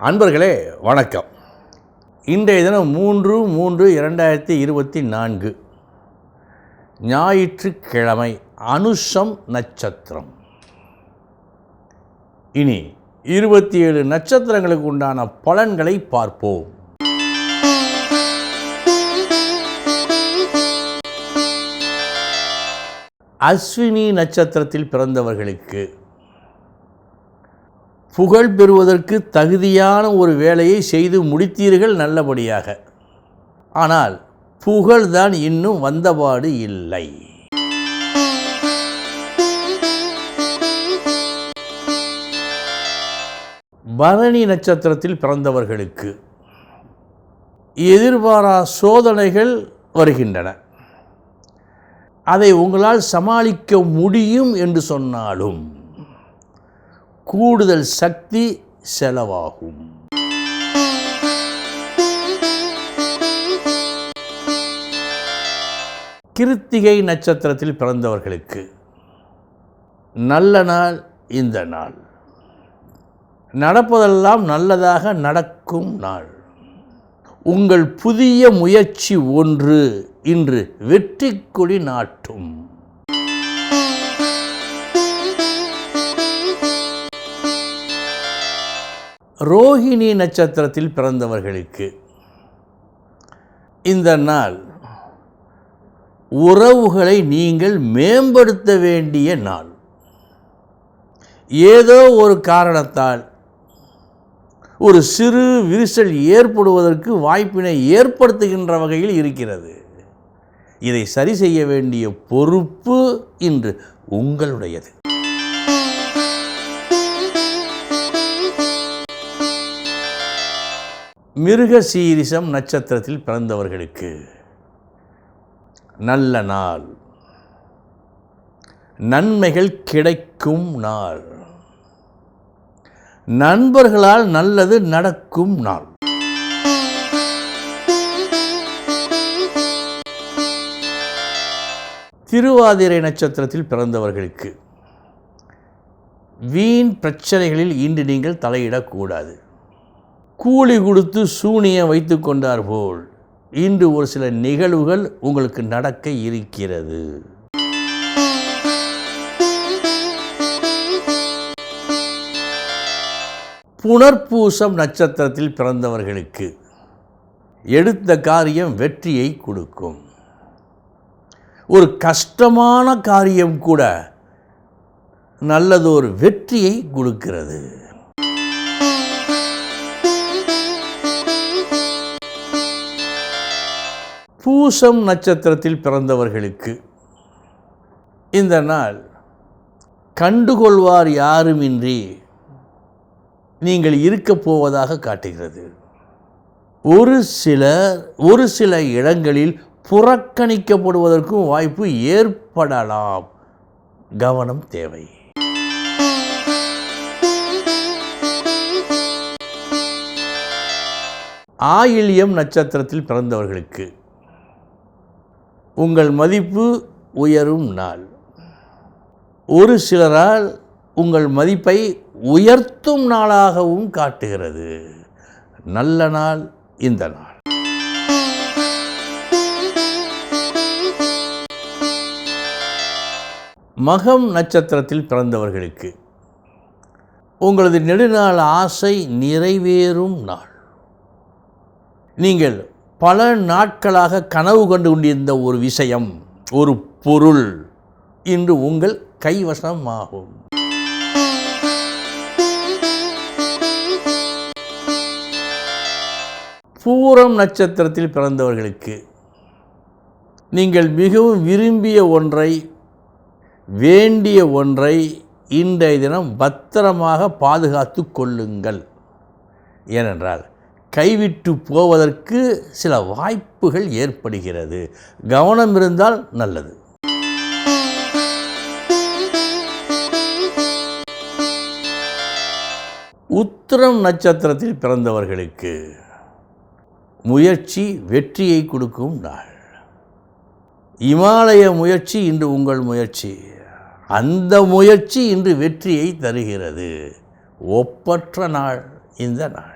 அன்பர்களே வணக்கம். இன்றைய தினம் மூன்று மூன்று இரண்டாயிரத்தி இருபத்தி நான்கு. ஞாயிற்றுக்கிழமை அனுஷம் நட்சத்திரம். இனி இருபத்தி ஏழு நட்சத்திரங்களுக்கு உண்டான பலன்களை பார்ப்போம். அஸ்வினி நட்சத்திரத்தில் பிறந்தவர்களுக்கு புகழ் பெறுவதற்கு தகுதியான ஒரு வேலையை செய்து முடித்தீர்கள் நல்லபடியாக. ஆனால் புகழ்தான் இன்னும் வந்தபாடு இல்லை. பரணி நட்சத்திரத்தில் பிறந்தவர்களுக்கு எதிர்பாரா சோதனைகள் வருகின்றன. அதை உங்களால் சமாளிக்க முடியும் என்று சொன்னாலும் கூடுதல் சக்தி செலவாகும். கிருத்திகை நட்சத்திரத்தில் பிறந்தவர்களுக்கு நல்ல நாள் இந்த நாள். நடப்பதெல்லாம் நல்லதாக நடக்கும் நாள். உங்கள் புதிய முயற்சி ஒன்று இன்று வெற்றி கொடி நாட்டும். ரோஹிணி நட்சத்திரத்தில் பிறந்தவர்களுக்கு இந்த நாள் உறவுகளை நீங்கள் மேம்படுத்த வேண்டிய நாள். ஏதோ ஒரு காரணத்தால் ஒரு சிறு விரிசல் ஏற்படுவதற்கு வாய்ப்பினை ஏற்படுத்துகின்ற வகையில் இருக்கிறது. இதை சரி செய்ய வேண்டிய பொறுப்பு இன்று உங்களுடையது. மிருக சீரிசம் நட்சத்திரத்தில் பிறந்தவர்களுக்கு நல்ல நாள். நன்மைகள் கிடைக்கும் நாள். நண்பர்களால் நல்லது நடக்கும் நாள். திருவாதிரை நட்சத்திரத்தில் பிறந்தவர்களுக்கு வீண் பிரச்சனைகளில் இன்று நீங்கள் தலையிடக்கூடாது. கூலி கொடுத்து சூனியம் வைத்து கொண்டார் போல். இன்று ஒரு சில நிகழ்வுகள் உங்களுக்கு நடக்க இருக்கிறது. புனர்பூசம் நட்சத்திரத்தில் பிறந்தவர்களுக்கு எடுத்த காரியம் வெற்றியை கொடுக்கும். ஒரு கஷ்டமான காரியம் கூட நல்லதொரு வெற்றியை கொடுக்கிறது. பூசம் நட்சத்திரத்தில் பிறந்தவர்களுக்கு இந்த நாள் கண்டுகொள்வார் யாருமின்றி நீங்கள் இருக்கப் போவதாக காட்டுகிறது. ஒரு சிலர் ஒரு சில இடங்களில் புறக்கணிக்கப்படுவதற்கும் வாய்ப்பு ஏற்படலாம். கவனம் தேவை. ஆயில்யம் நட்சத்திரத்தில் பிறந்தவர்களுக்கு உங்கள் மதிப்பு உயரும் நாள். ஒரு சிலரால் உங்கள் மதிப்பை உயர்த்தும் நாளாகவும் காட்டுகிறது. நல்ல நாள் இந்த நாள். மகம் நட்சத்திரத்தில் பிறந்தவர்களுக்கு உங்களது நெடுநாள் ஆசை நிறைவேறும் நாள். நீங்கள் பல நாட்களாக கனவு கண்டு கொண்டிருந்த ஒரு விஷயம் ஒரு பொருள். இன்று உங்கள் கைவசமாகும். பூரம் நட்சத்திரத்தில் பிறந்தவர்களுக்கு நீங்கள் மிகவும் விரும்பிய ஒன்றை வேண்டிய ஒன்றை இன்றைய தினம் பத்திரமாக பாதுகாத்து கொள்ளுங்கள். ஏனென்றால் கைவிட்டு போவதற்கு சில வாய்ப்புகள் ஏற்படுகிறது. கவனம் இருந்தால் நல்லது. உத்திரம் நட்சத்திரத்தில் பிறந்தவர்களுக்கு முயற்சி வெற்றியை கொடுக்கும் நாள். இமாலய முயற்சி இன்று உங்கள் முயற்சி. அந்த முயற்சி இன்று வெற்றியை தருகிறது. ஒப்பற்ற நாள் இந்த நாள்.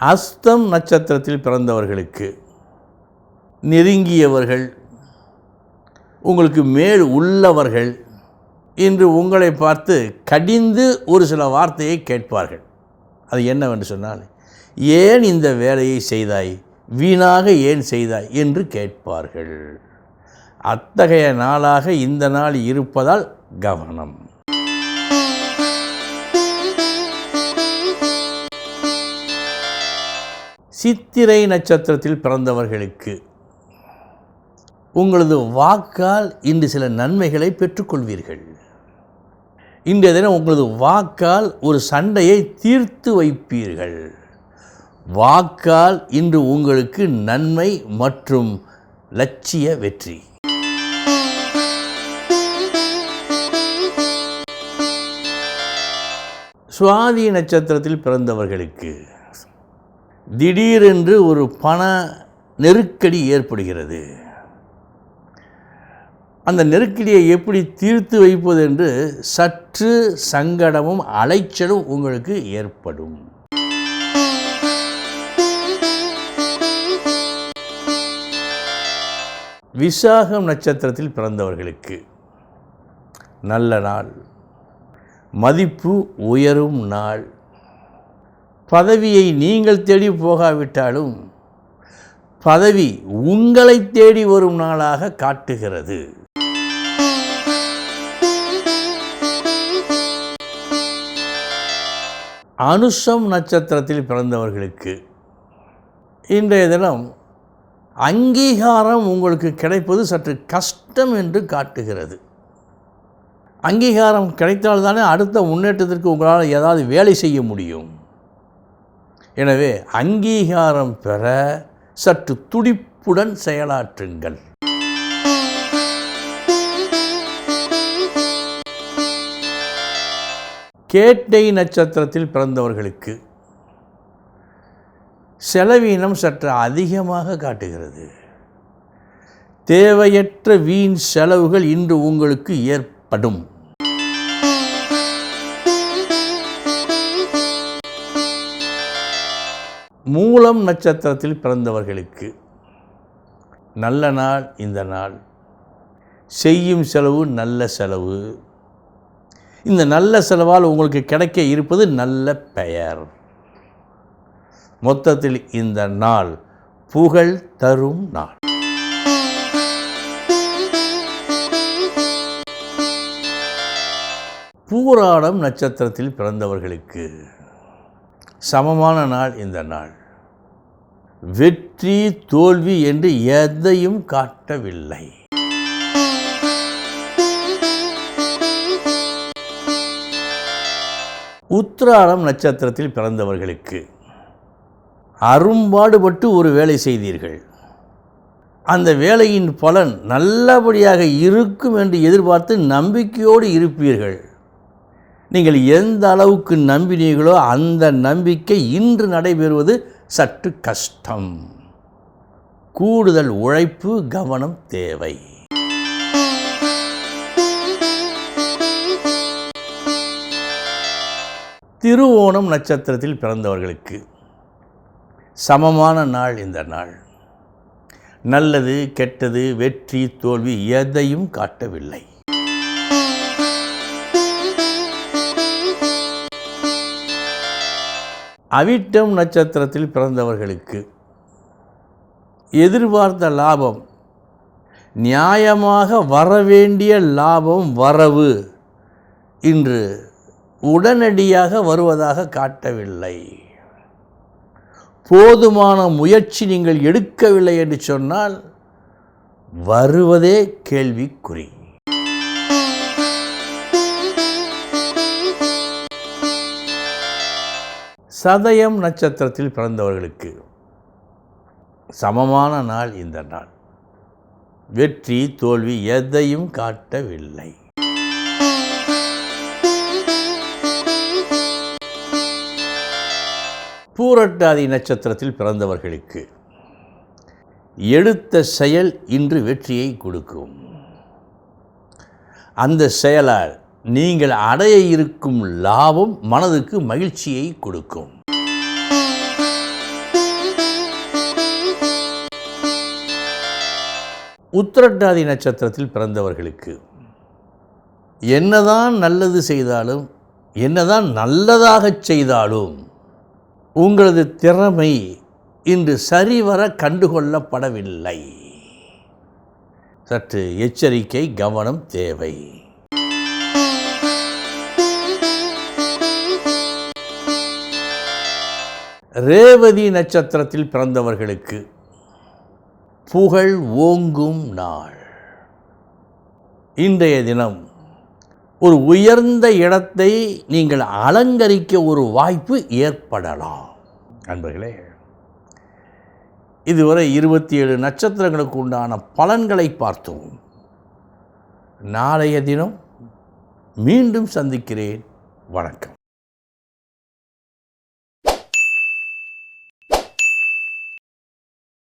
அஸ்தம் நட்சத்திரத்தில் பிறந்தவர்களுக்கு நெருங்கியவர்கள் உங்களுக்கு மேல் உள்ளவர்கள் இன்று உங்களை பார்த்து கடிந்து ஒரு சில வார்த்தையை கேட்பார்கள். அது என்னவென்று சொன்னால் ஏன் இந்த வேலையை செய்தாய்? வீணாக ஏன் செய்தாய்? என்று கேட்பார்கள். அத்தகைய நாளாக இந்த நாள் இருப்பதால் கவனம். சித்திரை நட்சத்திரத்தில் பிறந்தவர்களுக்கு உங்களது வாக்கால் இன்று சில நன்மைகளை பெற்றுக்கொள்வீர்கள். இன்றைய தினம் உங்களது வாக்கால் ஒரு சண்டையை தீர்த்து வைப்பீர்கள். வாக்கால் இன்று உங்களுக்கு நன்மை மற்றும் லட்சிய வெற்றி. சுவாதி நட்சத்திரத்தில் பிறந்தவர்களுக்கு திடீரென்று ஒரு பண நெருக்கடி ஏற்படுகிறது. அந்த நெருக்கடியை எப்படி தீர்த்து வைப்பது என்று சற்று சங்கடமும் அலைச்சலும் உங்களுக்கு ஏற்படும். விசாகம் நட்சத்திரத்தில் பிறந்தவர்களுக்கு நல்ல நாள். மதிப்பு உயரும் நாள். பதவியை நீங்கள் தேடி போகாவிட்டாலும் பதவி உங்களை தேடி வரும் நாளாக காட்டுகிறது. அனுஷம் நட்சத்திரத்தில் பிறந்தவர்களுக்கு இன்றைய தினம் அங்கீகாரம் உங்களுக்கு கிடைப்பது சற்று கஷ்டம் என்று காட்டுகிறது. அங்கீகாரம் கிடைத்தால்தானே அடுத்த முன்னேற்றத்திற்கு உங்களால் ஏதாவது வேலை செய்ய முடியும். எனவே அங்கீகாரம் பெற சற்று துடிப்புடன் செயலாற்றுங்கள். கேட்டை நட்சத்திரத்தில் பிறந்தவர்களுக்கு செலவீனம் சற்று அதிகமாக காட்டுகிறது. தேவையற்ற வீண் செலவுகள் இன்று உங்களுக்கு ஏற்படும். மூலம் நட்சத்திரத்தில் பிறந்தவர்களுக்கு நல்ல நாள் இந்த நாள். செய்யும் செலவு நல்ல செலவு. இந்த நல்ல செலவால் உங்களுக்கு கிடைக்க இருப்பது நல்ல பெயர். மொத்தத்தில் இந்த நாள் புகழ் தரும் நாள். பூராடம் நட்சத்திரத்தில் பிறந்தவர்களுக்கு சமமான நாள் இந்த நாள். வெற்றி தோல்வி என்று எதையும் காட்டவில்லை. உத்திராடம் நட்சத்திரத்தில் பிறந்தவர்களுக்கு அரும்பாடுபட்டு ஒரு வேலை செய்தீர்கள். அந்த வேலையின் பலன் நல்லபடியாக இருக்கும் என்று எதிர்பார்த்து நம்பிக்கையோடு இருப்பீர்கள். நீங்கள் எந்த அளவுக்கு நம்பினீர்களோ அந்த நம்பிக்கை இன்று நடைபெறுவது சற்று கஷ்டம். கூடுதல் உழைப்பு கவனம் தேவை. திருவோணம் நட்சத்திரத்தில் பிறந்தவர்களுக்கு சமமான நாள் இந்த நாள். நல்லது கெட்டது வெற்றி தோல்வி எதையும் காட்டவில்லை. அவிட்டம் நட்சத்திரத்தில் பிறந்தவர்களுக்கு எதிர்பார்த்த லாபம் நியாயமாக வரவேண்டிய லாபம் வரவு இன்று உடனடியாக வருவதாக காட்டவில்லை. போதுமான முயற்சி நீங்கள் எடுக்கவில்லை என்று சொன்னால் வருவதே கேள்விக்குறி. சதயம் நட்சத்திரத்தில் பிறந்தவர்களுக்கு சமமான நாள் இந்த நாள். வெற்றி தோல்வி எதையும் காட்டவில்லை. பூரட்டாதி நட்சத்திரத்தில் பிறந்தவர்களுக்கு எடுத்த செயல் இன்று வெற்றியை கொடுக்கும். அந்த செயலால் நீங்கள் அடைய இருக்கும் லாபம் மனதுக்கு மகிழ்ச்சியை கொடுக்கும். உத்திரட்டாதி நட்சத்திரத்தில் பிறந்தவர்களுக்கு என்னதான் நல்லது செய்தாலும் என்னதான் நல்லதாக செய்தாலும் உங்களது திறமை இன்று சரிவர கண்டுகொள்ளப்படவில்லை. சற்று எச்சரிக்கை கவனம் தேவை. ரேவதி நட்சத்திரத்தில் பிறந்தவர்களுக்கு புகழ் ஓங்கும் நாள். இன்றைய தினம் ஒரு உயர்ந்த இடத்தை நீங்கள் அலங்கரிக்க ஒரு வாய்ப்பு ஏற்படலாம். நண்பர்களே இதுவரை இருபத்தி ஏழு நட்சத்திரங்களுக்கு உண்டான பலன்களை பார்த்தோம். நாளைய தினம் மீண்டும் சந்திக்கிறேன். வணக்கம்.